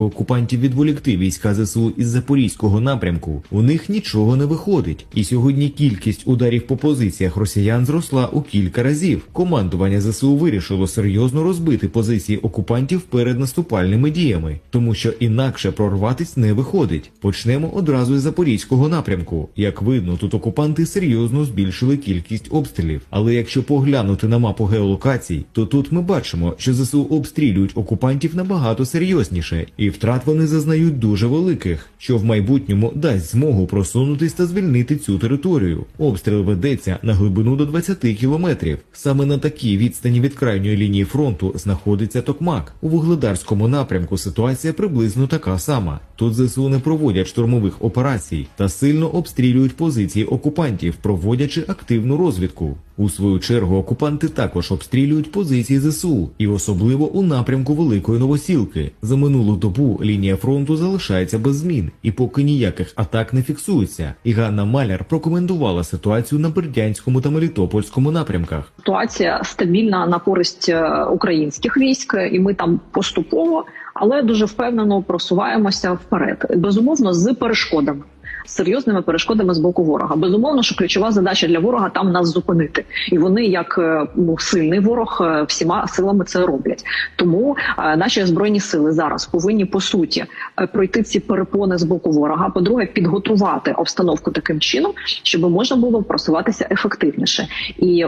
Окупантів відволікти війська ЗСУ із запорізького напрямку у них нічого не виходить, і сьогодні кількість ударів по позиціях росіян зросла у кілька разів. Командування ЗСУ вирішило серйозно розбити позиції окупантів перед наступальними діями, тому що інакше прорватись не виходить. Почнемо одразу із запорізького напрямку. Як видно, тут окупанти серйозно збільшили кількість обстрілів. Але якщо поглянути на мапу геолокацій, то тут ми бачимо, що ЗСУ обстрілюють окупантів набагато серйозніше, і втрат вони зазнають дуже великих, що в майбутньому дасть змогу просунутись та звільнити цю територію. Обстріл ведеться на глибину до 20 кілометрів. Саме на такій відстані від крайньої лінії фронту знаходиться Токмак. У вугледарському напрямку ситуація приблизно така сама. Тут ЗСУ не проводять штурмових операцій та сильно обстрілюють позиції окупантів, проводячи активну розвідку. У свою чергу окупанти також обстрілюють позиції ЗСУ, і особливо у напрямку Великої Новосілки. За минулу добу лінія фронту залишається без змін, і поки ніяких атак не фіксується. І Ганна Маляр прокоментувала ситуацію на Бердянському та Мелітопольському напрямках. ситуація стабільна на користь е, українських військ, і ми там поступово, але дуже впевнено просуваємося вперед. Безумовно, з перешкодами. Серйозними перешкодами з боку ворога. Безумовно, що ключова задача для ворога там нас зупинити, і вони, як е, ну сильний ворог, е, всіма силами це роблять. Тому е, наші збройні сили зараз повинні по суті пройти ці перепони з боку ворога. По-друге, підготувати обстановку таким чином, щоб можна було просуватися ефективніше. І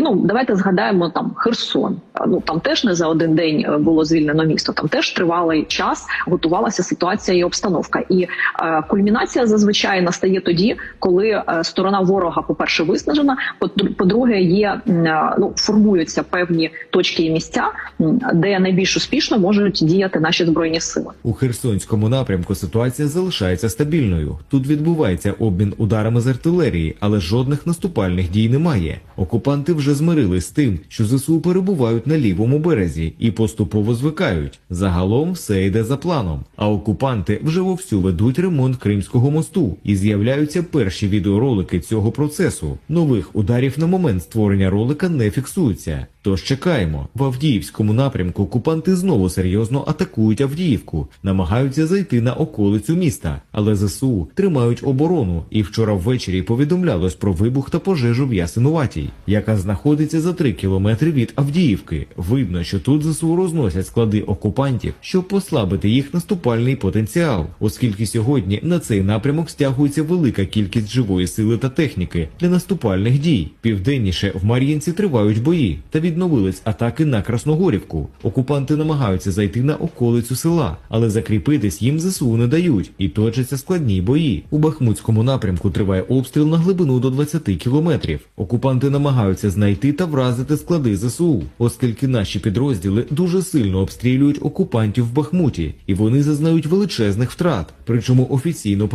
ну, давайте згадаємо там Херсон. Ну там теж не за один день було звільнено місто. Там теж тривалий час готувалася ситуація і обстановка. І е, кульмінація зазвичай настає тоді, коли е, сторона ворога, по перше, виснажена. по- По-друге, є е, ну формуються певні точки і місця, де найбільш успішно можуть діяти наші збройні сили. У Херсонському напрямку ситуація залишається стабільною. Тут відбувається обмін ударами з артилерії, але жодних наступальних дій немає. Окупанти вже змирились з тим, що ЗСУ перебувають на лівому березі і поступово звикають. Загалом все йде за планом. А окупанти вже вовсю ведуть ремонт Кримського мосту і з'являються перші відеоролики цього процесу. Нових ударів на момент створення ролика не фіксується. Тож чекаємо. В Авдіївському напрямку окупанти знову серйозно атакують Авдіївку, намагаються зайти на околицю міста, але ЗСУ тримають оборону. І вчора ввечері повідомлялось про вибух та пожежу в Ясинуватій, яка знаходиться за 3 кілометри від Авдіївки. Видно, що тут ЗСУ розносять склади окупантів, щоб послабити їх наступальний потенціал, оскільки сьогодні на цей напрямок стягується велика кількість живої сили та техніки для наступальних дій. Південніше в Мар'їнці тривають бої та відновились атаки на Красногорівку. Окупанти намагаються зайти на околицю села, але закріпитись їм ЗСУ не дають і точаться складні бої. У Бахмутському напрямку триває обстріл на глибину до 20 кілометрів. Окупанти намагаються знайти та вразити склади ЗСУ, оскільки наші підрозділи дуже сильно обстрілюють окупантів в Бахмуті, і вони зазнають величезних втрат. Причому офіційно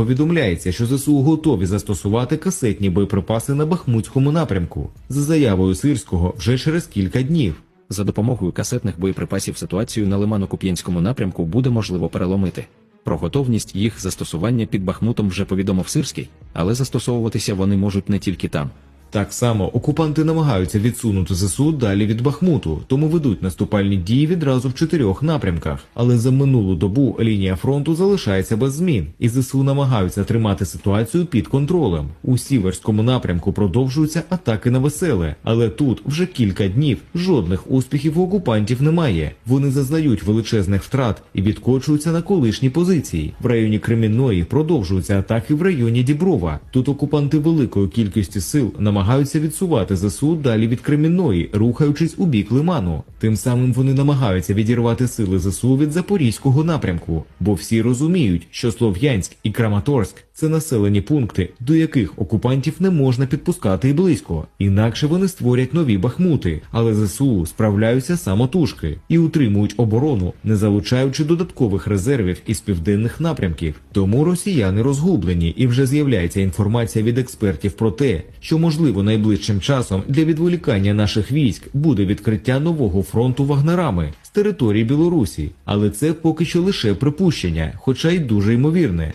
повідомляється, що ЗСУ готові застосувати касетні боєприпаси на Бахмутському напрямку. За заявою Сирського, вже через кілька днів. За допомогою касетних боєприпасів ситуацію на Лимано-Куп'янському напрямку буде можливо переломити. Про готовність їх застосування під Бахмутом вже повідомив Сирський, але застосовуватися вони можуть не тільки там. Так само окупанти намагаються відсунути ЗСУ далі від Бахмуту, тому ведуть наступальні дії відразу в чотирьох напрямках. Але за минулу добу лінія фронту залишається без змін, і ЗСУ намагаються тримати ситуацію під контролем. У сіверському напрямку продовжуються атаки на веселе, але тут вже кілька днів жодних успіхів у окупантів немає. Вони зазнають величезних втрат і відкочуються на колишні позиції. В районі Кремінної продовжуються атаки в районі Діброва. Тут окупанти великою кількістю сил намагаються відсувати ЗСУ далі від Кремінної, рухаючись у бік Лиману. Тим самим вони намагаються відірвати сили ЗСУ від Запорізького напрямку, бо всі розуміють, що Слов'янськ і Краматорськ це населені пункти, до яких окупантів не можна підпускати і близько. Інакше вони створять нові бахмути, але ЗСУ справляються самотужки і утримують оборону, не залучаючи додаткових резервів із південних напрямків. Тому росіяни розгублені, і вже з'являється інформація від експертів про те, що можливо найближчим часом для відволікання наших військ буде відкриття нового фронту вагнерами з території Білорусі, але це поки що лише припущення, хоча й дуже ймовірне.